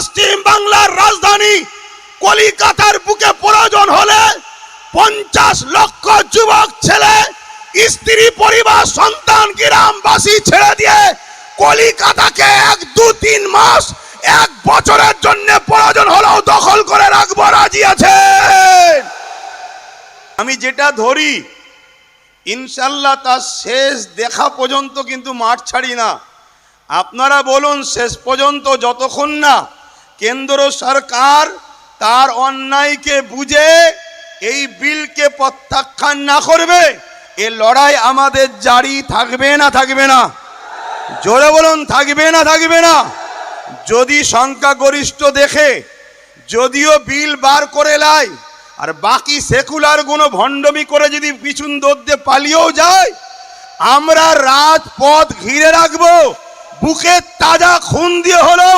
পশ্চিম বাংলার রাজধানী কলিকাতার বুকে প্রয়োজন হলে পঞ্চাশ লক্ষ যুবক, ছেলে, স্ত্রী, পরিবার, সন্তান, গ্রামবাসী ছেড়ে দিয়ে কলিকাতাকে এক দু তিন মাস, এক বছরের জন্য প্রয়োজন হলেও দখল করে রাখব, রাজি আছে আমি যেটা ধরি ইনশাল্লাহ তার শেষ দেখা পর্যন্ত কিন্তু মাঠ ছাড়ি না। আপনারা বলুন, শেষ পর্যন্ত যতক্ষণ না কেন্দ্র সরকার তার অন্যায়কে বুঝে এই বিলকে প্রত্যাখ্যান না করবে, এ লড়াই আমাদের জারি থাকবে না থাকবে না। জোরে বলুন, থাকবে না থাকবে না। যদি সংখ্যাগরিষ্ঠ দেখে, যদিও বিল বার করে লাই আর বাকি সেকুলারগুলো ভণ্ডমি করে যদি পিছন দৌড়তে পালিয়েও যায়, আমরা রাজপথ ঘিরে রাখব বুকে তাজা খুন দিয়ে হলো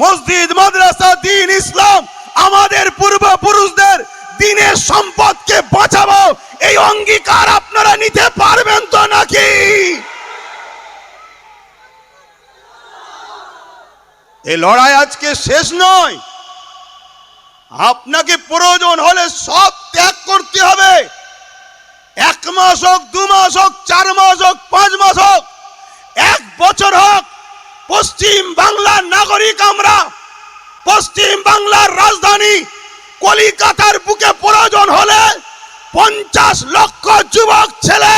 মসজিদ, মাদ্রাসা, দিন ইসলাম, আমাদের পূর্বপুরুষদের দিনের সম্পদকে বাঁচাবো। এই অঙ্গীকার আপনারা নিতে পারবেন তো নাকি? এই লড়াই আজকে শেষ নয়। আপনাকে প্রয়োজন হলে সব ত্যাগ করতে হবে। এক মাস হোক, দু মাস হোক, চার মাস হোক, পাঁচ মাস হোক, এক বছর হোক পশ্চিম বাংলার নাগরিক আমরা, পশ্চিম বাংলার রাজধানী কলিকাতার বুকে প্রয়োজন হলে পঞ্চাশ লক্ষ যুবক ছেলে,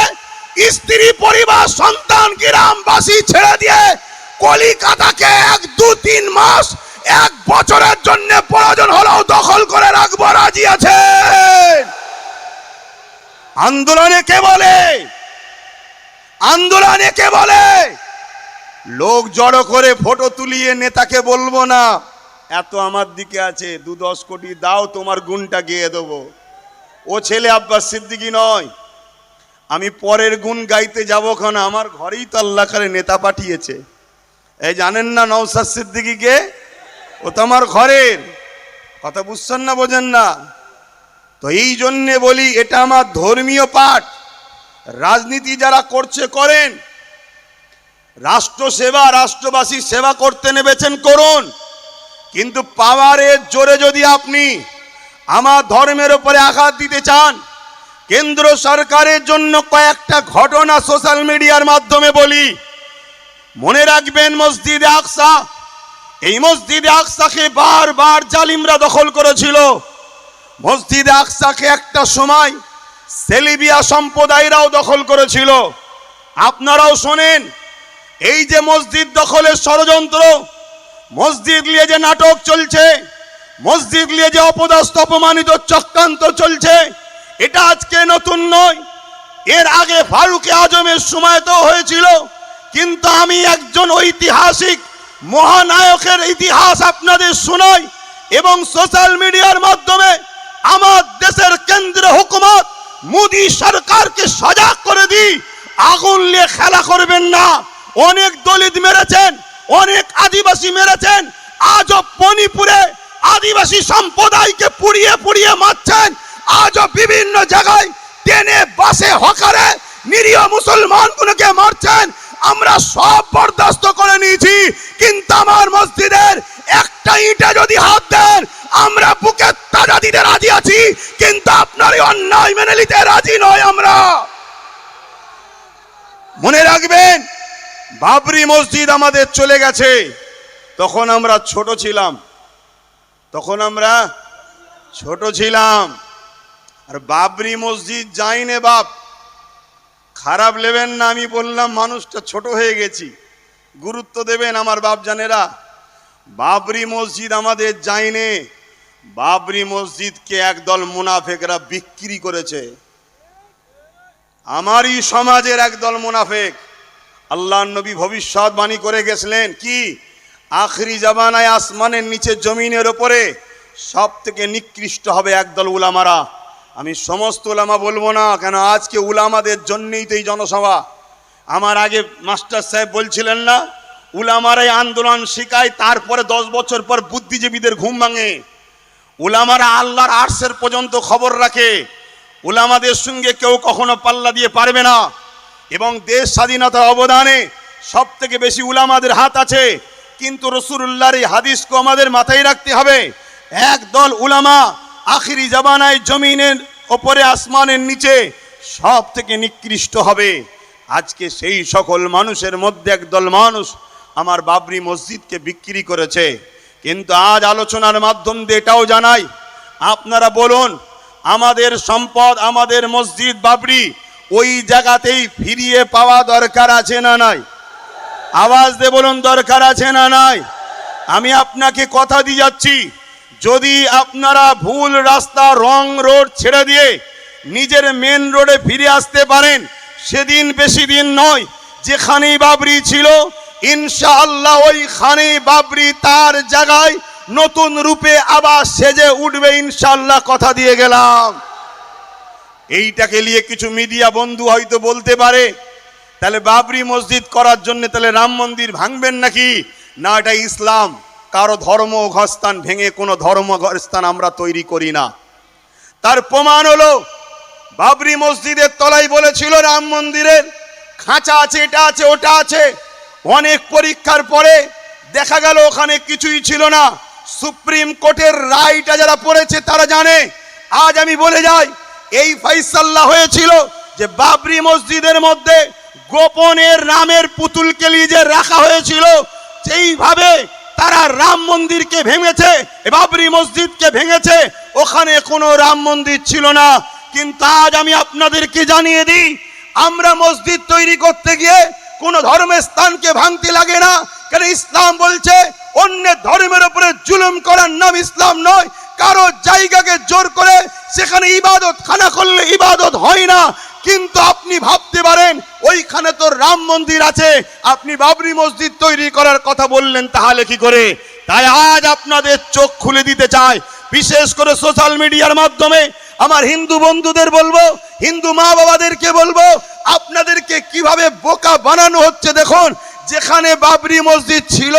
স্ত্রী, পরিবার, সন্তান, গ্রামবাসী ছেড়ে দিয়ে কলিকাতাকে এক দু তিন মাস, এক বছরের জন্য প্রয়োজন হলেও দখল করে রাখব, রাজি আছে? আন্দোলনে কে বলে? আন্দোলনে কে বলে? লোক জড়ো করে ফটো তুলিয়ে নেতাকে বলব না। এত আমার দিকে আছে, দু দশ কোটি দাও, তোমার গুণটা গিয়ে দেবো। ও ছেলে আব্বাস সিদ্দিকি নয়। আমি পরের গুণ গাইতে যাব কেন? আমার ঘরেই তো আল্লাহ খালে নেতা পাঠিয়েছে। এই জানেন না নৌসাদ সিদ্দিকিকে? ও তো আমার ঘরের। কথা বুঝছেন না, বোঝেন না? তো এই জন্যে বলি, এটা আমার ধর্মীয় পাঠ। রাজনীতি যারা করছে, করেন। রাষ্ট্র সেবা রাষ্ট্রবাসীর সেবা করতে নেবেছেন করুন। কিন্তু পাওয়ারের জোরে যদি আপনি আমার ধর্মের উপরে আঘাত দিতে চান, কেন্দ্র সরকারের জন্য কয়েকটা ঘটনা সোশ্যাল মিডিয়ার মাধ্যমে বলি। মনে রাখবেন মসজিদে আকসা, এই মসজিদে আকসাকে বারবার জালিমরা দখল করেছিল। মসজিদে আকসাকে একটা সময় সেলিবিয়া সম্প্রদায়রাও দখল করেছিল। আপনারাও শোনেন এই যে মসজিদ দখলের ষড়যন্ত্র, মসজিদ নিয়ে যে নাটক চলছে, মসজিদ নিয়ে যে অপদস্থ, অপমানিত, চক্রান্ত চলছে, এটা আজকে নতুন নয়। এর আগে ফারুকে আজমের সময় তো হয়েছিল, কিন্তু আমি একজন ঐতিহাসিক মহানায়কের ইতিহাস আপনাদের শোনাই এবং সোশ্যাল মিডিয়ার মাধ্যমে আমার দেশের কেন্দ্র হুকুমত, মোদী সরকারকে সজাগ করে দিই, আগুন নিয়ে খেলা করবেন না। অনেক দলিত মেরেছেন, অনেক আদিবাসী মেরেছেন, আজও মণিপুরে আদিবাসী সম্প্রদায়কে পুড়িয়ে পুড়িয়ে মারছেন, আজও বিভিন্ন জায়গায় টেনে বাসে হকারে নিরীহ মুসলমানগুলোকে মারছেন, আমরা সব বরদাস্ত করে নিয়েছি কিন্তু আমার মসজিদের একটা ইটে যদি হাত দেন আমরা বুকে তাজা দিতে রাজি আছি কিন্তু আপনার এই অন্যায় মেনে নিতে রাজি নয় আমরা মনে রাখবেন বাবরি মসজিদ আমাদের চলে গেছে। তখন আমরা ছোট ছিলাম। তখন আমরা ছোট ছিলাম। আর বাবরি মসজিদ যাইনে বাপ। খারাপ নেবেন না, আমি বললাম, মানুষটা ছোট হয়ে গেছি। গুরুত্ব দেবেন আমার বাপ জানেরা বাবরি মসজিদ আমাদের যাইনে বাবরি মসজিদকে একদল মুনাফেকরা বিক্রি করেছে। আমারই সমাজের একদল মুনাফেক। আল্লাহ নবী ভবিষ্যৎবাণী করে গেছিলেন, কি? আখরি জামানায় আসমানের নিচে জমিনের ওপরে সব থেকে নিকৃষ্ট হবে একদল উলামারা। আমি সমস্ত উলামা বলব না, কেন আজকে উলামাদের জন্যই তো এই জনসভা। আমার আগে মাস্টার সাহেব বলছিলেন না, উলামারাই আন্দোলন শিখায়, তারপরে দশ বছর পর বুদ্ধিজীবীদের ঘুম ভাঙে। উলামারা আল্লাহর আর্টসের পর্যন্ত খবর রাখে। উলামাদের সঙ্গে কেউ কখনো পাল্লা দিয়ে পারবে না। এবং দেশ স্বাধীনতার অবদানে সব থেকে বেশি উলামাদের হাত আছে। কিন্তু রসুল্লাহর এই হাদিসকে আমাদের মাথায় রাখতে হবে একদল উলামা আখিরি জামানায় জমিনের ওপরে আসমানের নিচে সব থেকে নিকৃষ্ট হবে। আজকে সেই সকল মানুষের মধ্যে একদল মানুষ আমার বাবরি মসজিদকে বিক্রি করেছে। কিন্তু আজ আলোচনার মাধ্যম দিয়ে এটাও জানাই, আপনারা বলুন, আমাদের সম্পদ, আমাদের মসজিদ, বাবরি ওই জায়গাতেই ফিরিয়ে পাওয়া দরকার আছে না নাই? আওয়াজ দে বলুন, দরকার আছে না নাই? আমি আপনাকে কথা দিয়ে যাচ্ছি, যদি আপনারা ভুল রাস্তা, রং রোড ছেড়ে দিয়ে নিজের মেন রোডে ফিরে আসতে পারেন, সেদিন বেশি দিন নয় যেখানেই বাবরি ছিল, ইনশাআল্লাহ ওই ওইখানেই বাবরি তার জায়গায় নতুন রূপে আবার সেজে উঠবে, ইনশাআল্লাহ, কথা দিয়ে গেলাম। এইটাকে নিয়ে কিছু মিডিয়া বন্ধু হয়তো বলতে পারে, তাহলে বাবরি মসজিদ করার জন্য তাহলে রাম মন্দির ভাঙবেন নাকি? না, এটা ইসলাম। কারও ধর্ম ঘরস্থান ভেঙে কোনো ধর্ম ঘরস্থান আমরা তৈরি করি না। তার প্রমাণ হলো, বাবরি মসজিদের তলায় বলেছিল রাম মন্দিরের খাঁচা আছে, এটা আছে, ওটা আছে। অনেক পরীক্ষার পরে দেখা গেল ওখানে কিছুই ছিল না। সুপ্রিম কোর্টের রায়টা যারা পড়েছে তারা জানে। আজ আমি বলে যাই এই ফাইসাল্লা হয়েছিল যে বাবরি মসজিদের মধ্যে গোপনের রামের পুতুলকে যে রাখা হয়েছিল সেইভাবে তারা রাম মন্দিরকে ভেঙেছে বাবরি মসজিদকে ভেঙেছে, ওখানে কোনো রাম মন্দির ছিল না। কিন্তু আজ আমি আপনাদেরকে জানিয়ে দিই, আমরা মসজিদ তৈরি করতে গিয়ে কোনো ধর্মের স্থানকে ভাঙতে লাগে না। কারণ ইসলাম বলছে অন্য ধর্মের উপরে জুলুম করার নাম ইসলাম নয় কারও জায়গাকে জোর করে সেখানে ইবাদত, খানা করলে ইবাদত হয় না। কিন্তু আপনি ভাবতে পারেন, ওইখানে তো রাম মন্দির আছে। আপনি বাবরি মসজিদ তৈরি করার কথা বললেন, তাহলে কি করে? তাই আজ আপনাদের চোখ খুলে দিতে চাই। বিশেষ করে সোশ্যাল মিডিয়ার মাধ্যমে আমার হিন্দু বন্ধুদের বলব, হিন্দু মা বাবাদেরকে বলব, আপনাদেরকে কীভাবে বোকা বানানো হচ্ছে দেখুন। যেখানে বাবরি মসজিদ ছিল,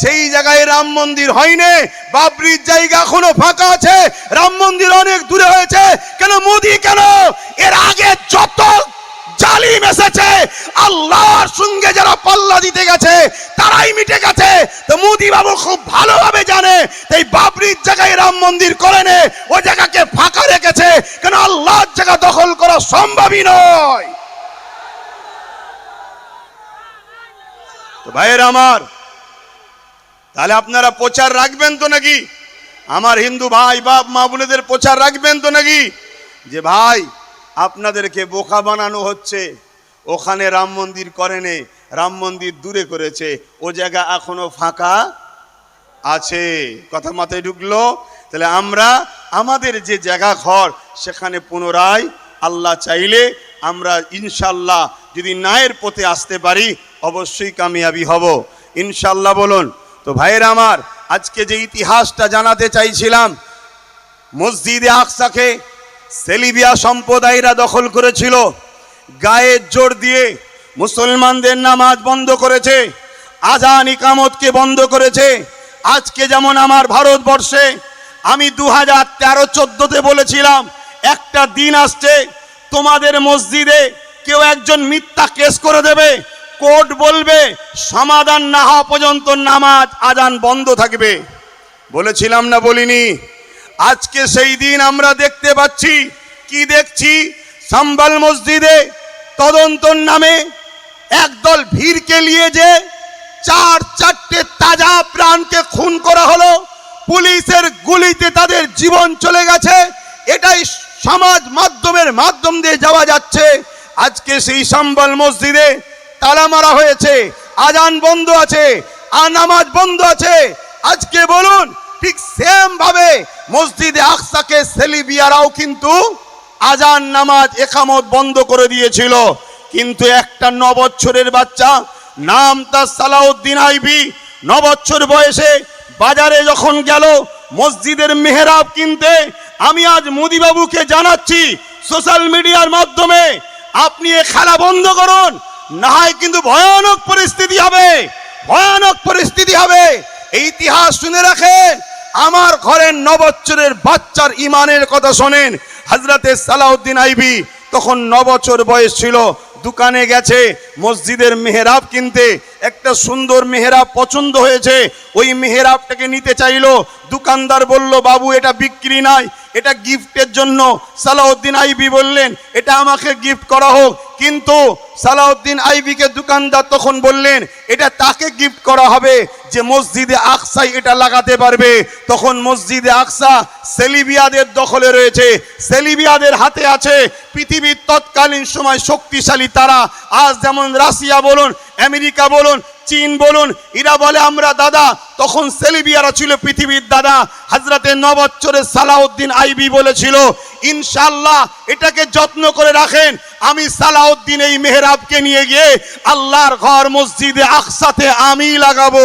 সেই জায়গায় রাম মন্দির হয়নি। বাবরির জায়গা এখনও ফাঁকা আছে। রাম মন্দির অনেক দূরে হয়েছে। কেন মোদি কেন? এর আগে যত আল্লাহর সঙ্গে যারা পাল্লা গেছে, তারাই মিটে গেছে। তো বাবু খুব ভালোভাবে জানে বাবরির জায়গায় রাম মন্দির জায়গাকে ফাঁকা রেখেছে। কেন আল্লাহর জায়গা দখল করা সম্ভবই নয়। তো ভাইয়ের আমার, তাহলে আপনারা প্রচার রাখবেন তো নাকি? আমার হিন্দু ভাই, বাপ, মা বোনেদের প্রচার রাখবেন তো নাকি? যে ভাই, আপনাদেরকে বোকা বানানো হচ্ছে। ওখানে রাম মন্দির করেনে, রাম মন্দির দূরে করেছে। ও জায়গা এখনও ফাঁকা আছে। কথা মাথায় ঢুকলো? তাহলে আমরা, আমাদের যে জায়গা ঘর, সেখানে পুনরায় আল্লাহ চাইলে আমরা ইনশাল্লাহ যদি নায়ের পথে আসতে পারি অবশ্যই কামিয়াবি হব। ইনশাল্লাহ বলুন। তো ভাইয়ের আমার, আজকে যে ইতিহাসটা জানাতে চাইছিলাম, মসজিদে আকসাকে সেলিবিয়া সম্প্রদায়রা দখল করেছিল। গায়ের জোর দিয়ে মুসলমানদের নামাজ বন্ধ করেছে, আজান ইকামতকে বন্ধ করেছে। আজকে যেমন আমার ভারতবর্ষে, আমি দু হাজার তেরো চোদ্দোতে বলেছিলাম, একটা দিন আসছে, তোমাদের মসজিদে কেউ একজন মিথ্যা কেস করে দেবে কোর্ট বলবে, সমাধান না হওয়া পর্যন্ত নামাজ আজান বন্ধ থাকবে। বলেছিলাম না বলিনি? আজকে সেই দিন আমরা দেখতে পাচ্ছি। কি দেখছি? সাম্বাল মসজিদে তদন্তর নামে একদল ভিড়কে নিয়ে যে চার চারটে তাজা প্রাণকে খুন করা হলো, পুলিশের গুলিতে তাদের জীবন চলে গেছে। এটাই সমাজ মাধ্যমের মাধ্যম দিয়ে যাওয়া যাচ্ছে। আজকে সেই সাম্বাল মসজিদে তালা মারা হয়েছে, আজান বন্ধ আছে, আর নামাজ বন্ধ আছে। আজকে বলুন, ঠিক সেম ভাবে মসজিদে আকসাকে সেলিবিয়ারাও কিন্তু আজান, নামাজ, একামত বন্ধ করে দিয়েছিল। কিন্তু একটা ন বছরের বাচ্চা, নাম তার সালাউদ্দিন আইবি। ন বছর বয়সে বাজারে যখন গেল, মসজিদের মেহরাব কিনতে, আমি আজ মোদিবাবুকে জানাচ্ছি, সোশ্যাল মিডিয়ার মাধ্যমে, আপনি এ খেলা বন্ধ করুন না হয় কিন্তু ভয়ানক পরিস্থিতি হবে, ভয়ানক পরিস্থিতি হবে। এই ইতিহাস শুনে রাখেন, আমার ঘরের নবচ্ছরের বাচ্চার ইমানের কথা শোনেন। হজরতে সালাউদ্দিন আইবি তখন নবছর বয়স ছিল, দোকানে গেছে, মসজিদের মেহরাব কিনতে। একটা সুন্দর মেহরাব পছন্দ হয়েছে, ওই মেহরাবটাকে নিতে চাইলো দোকানদার বলল, বাবু, এটা বিক্রি নাই, এটা গিফটের জন্য। সালাউদ্দিন আইবি বললেন, এটা আমাকে গিফট করা হোক। কিন্তু সালাউদ্দিন আইবিকে দোকানদার তখন বললেন, এটা তাকে গিফট করা হবে যে মসজিদে আকসাই এটা লাগাতে পারবে। তখন মসজিদে আকসা সেলিবিয়াদের দখলে রয়েছে, সেলিবিয়াদের হাতে আছে পৃথিবীর তৎকালীন সময় শক্তিশালী তারা। আজ যেমন রাশিয়া বলুন, আমেরিকা বলুন চীন বলুন এরা বলে আমরা দাদা। তখন সেলিবিয়ারা ছিল পৃথিবীর দাদা। হাজরাতে নবচ্ছরের সালাউদ্দিন আইবি বলেছিল ইনশাল্লাহ এটাকে যত্ন করে রাখেন। আমি সালাউদ্দিন এই মেহরাবকে নিয়ে গিয়ে আল্লাহর ঘর মসজিদে আকসাতে আমি লাগাবো।